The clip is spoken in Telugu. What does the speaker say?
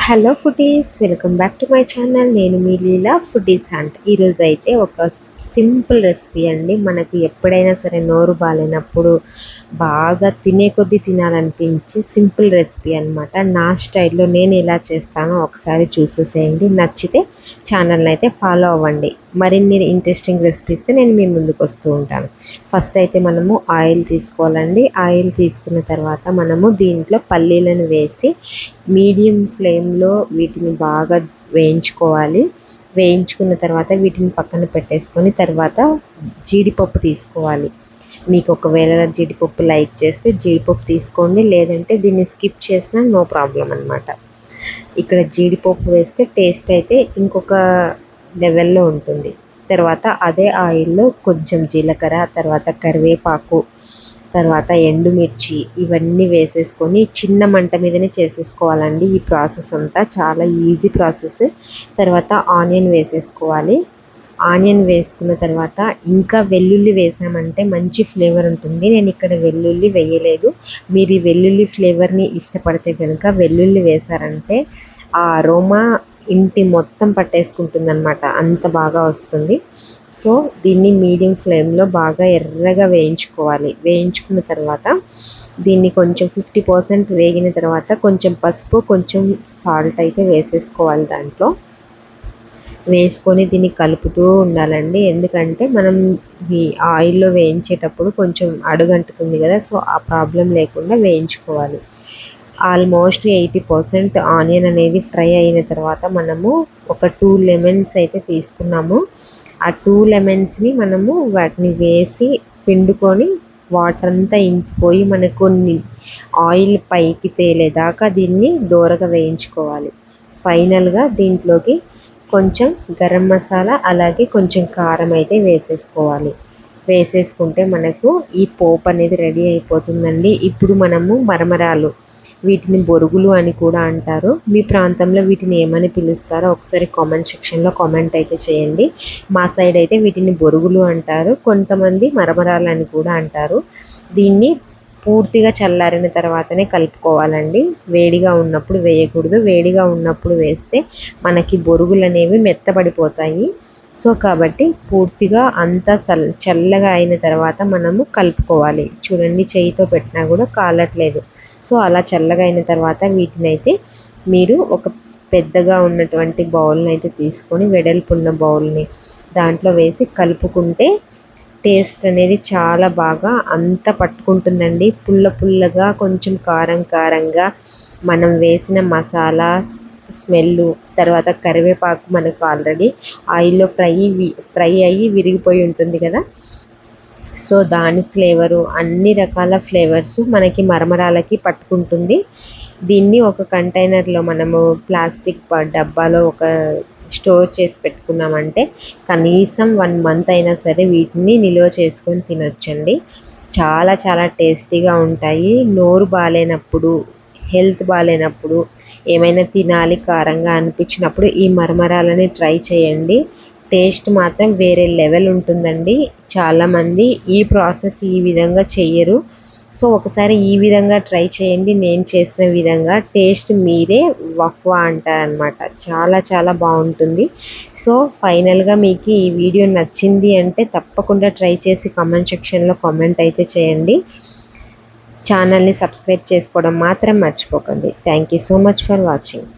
Hello foodies welcome back to my channel నేను మీ లీలా ఫుడీస్ అండ్ ఈరోజు అయితే ఒక సింపుల్ రెసిపీ అండి. మనకి ఎప్పుడైనా సరే నోరు బాగాలేనప్పుడు బాగా తినే కొద్దీ తినాలనిపించి సింపుల్ రెసిపీ అనమాట నా స్టైల్లో నేను ఎలా చేస్తానో ఒకసారి చూసేసేయండి. నచ్చితే ఛానల్ని అయితే ఫాలో అవ్వండి. మరిన్ని ఇంట్రెస్టింగ్ రెసిపీస్ నేను మీ ముందుకు వస్తూ ఉంటాను. ఫస్ట్ అయితే మనము ఆయిల్ తీసుకోవాలండి. ఆయిల్ తీసుకున్న తర్వాత మనము దీంట్లో పల్లీలను వేసి మీడియం ఫ్లేమ్లో వీటిని బాగా వేయించుకోవాలి. వేయించుకున్న తర్వాత వీటిని పక్కన పెట్టేసుకొని తర్వాత జీడిపప్పు తీసుకోవాలి. మీకు ఒకవేళ జీడిపప్పు లైక్ చేస్తే జీడిపప్పు తీసుకోండి లేదంటే దీన్ని స్కిప్ చేసినా నో ప్రాబ్లం అనమాట ఇక్కడ జీడిపప్పు వేస్తే టేస్ట్ అయితే ఇంకొక లెవెల్లో ఉంటుంది. తర్వాత అదే ఆయిల్లో కొంచెం జీలకర్ర తర్వాత కరివేపాకు తర్వాత ఎండుమిర్చి ఇవన్నీ వేసేసుకొని చిన్న మంట మీదనే చేసేసుకోవాలండి. ఈ ప్రాసెస్ అంతా చాలా ఈజీ ప్రాసెస్. తర్వాత ఆనియన్ వేసేసుకోవాలి. ఆనియన్ వేసుకున్న తర్వాత ఇంకా వెల్లుల్లి వేసామంటే మంచి ఫ్లేవర్ ఉంటుంది. నేను ఇక్కడ వెల్లుల్లి వేయలేదు. మీరు ఈ వెల్లుల్లి ఫ్లేవర్ని ఇష్టపడితే కనుక వెల్లుల్లి వేసారంటే ఆ అరోమా ఇంటి మొత్తం పట్టేసుకుంటుంది అనమాట అంత బాగా వస్తుంది. సో దీన్ని మీడియం ఫ్లేమ్లో బాగా ఎర్రగా వేయించుకోవాలి. వేయించుకున్న తర్వాత దీన్ని కొంచెం ఫిఫ్టీ పర్సెంట్ వేగిన తర్వాత కొంచెం పసుపు కొంచెం సాల్ట్ అయితే వేసేసుకోవాలి దాంట్లో. వేసుకొని దీన్ని కలుపుతూ ఉండాలండి. ఎందుకంటే మనం ఈ ఆయిల్లో వేయించేటప్పుడు కొంచెం అడుగంటుతుంది కదా సో ఆ ప్రాబ్లం లేకుండా వేయించుకోవాలి. ఆల్మోస్ట్ ఎయిటీ పర్సెంట్ ఆనియన్ అనేది ఫ్రై అయిన తర్వాత మనము ఒక టూ లెమన్స్ అయితే తీసుకున్నాము. ఆ టూ లెమన్స్ని మనము వాటిని వేసి పిండుకొని వాటర్ అంతా ఇంకిపోయి మనకు ఆయిల్ పైకి తేలేదాకా దీన్ని దూరగా వేయించుకోవాలి. ఫైనల్గా దీంట్లోకి కొంచెం గరం మసాలా అలాగే కొంచెం కారం అయితే వేసేసుకోవాలి. వేసేసుకుంటే మనకు ఈ పోపు అనేది రెడీ అయిపోతుందండి. ఇప్పుడు మనము మరమరాలు వీటిని బొరుగులు అని కూడా అంటారు. మీ ప్రాంతంలో వీటిని ఏమని పిలుస్తారో ఒకసారి కామెంట్ సెక్షన్లో కామెంట్ అయితే చేయండి. మా సైడ్ అయితే వీటిని బొరుగులు అంటారు. కొంతమంది మరమరాలు అని కూడా అంటారు. దీన్ని పూర్తిగా చల్లారిన తర్వాతనే కలుపుకోవాలండి. వేడిగా ఉన్నప్పుడు వేయకూడదు. వేడిగా ఉన్నప్పుడు వేస్తే మనకి బొరుగులు అనేవి మెత్తబడిపోతాయి. సో కాబట్టి పూర్తిగా అంతా చల్ చల్లగా అయిన తర్వాత మనము కలుపుకోవాలి. చూడండి చేయితో పెట్టినా కూడా కాలట్లేదు. సో అలా చల్లగా అయిన తర్వాత వీటిని అయితే మీరు ఒక పెద్దగా ఉన్నటువంటి బౌల్ని అయితే తీసుకొని వెడల్పున్న బౌల్ని దాంట్లో వేసి కలుపుకుంటే టేస్ట్ అనేది చాలా బాగా అంత పట్టుకుంటుందండి. పుల్ల పుల్లగా కొంచెం కారం కారంగా మనం వేసిన మసాలా స్మెల్ తర్వాత కరివేపాకు మనకు ఆల్రెడీ ఆయిల్లో ఫ్రై ఫ్రై అయ్యి విరిగిపోయి ఉంటుంది కదా. సో దాని ఫ్లేవరు అన్ని రకాల ఫ్లేవర్స్ మనకి మరమరాలకి పట్టుకుంటుంది. దీన్ని ఒక కంటైనర్లో మనము ప్లాస్టిక్ డబ్బాలో ఒక స్టోర్ చేసి పెట్టుకున్నామంటే కనీసం వన్ మంత్ అయినా సరే వీటిని నిల్వ చేసుకొని తినొచ్చండి. చాలా చాలా టేస్టీగా ఉంటాయి. నోరు బాగాలేనప్పుడు హెల్త్ బాగాలేనప్పుడు ఏమైనా తినాలి కారంగా అనిపించినప్పుడు ఈ మరమరాలని ట్రై చేయండి. టేస్ట్ మాత్రం వేరే లెవెల్ ఉంటుందండి. చాలామంది ఈ ప్రాసెస్ ఈ విధంగా చెయ్యరు. సో ఒకసారి ఈ విధంగా ట్రై చేయండి. నేను చేసిన విధంగా టేస్ట్ మీరే వఫ్వా అంటారనమాట చాలా చాలా బాగుంటుంది. సో ఫైనల్గా మీకు ఈ వీడియో నచ్చింది అంటే తప్పకుండా ట్రై చేసి కామెంట్ సెక్షన్లో కామెంట్ అయితే చేయండి. ఛానల్ని సబ్స్క్రైబ్ చేసుకోవడం మాత్రం మర్చిపోకండి. Thank you so much for watching.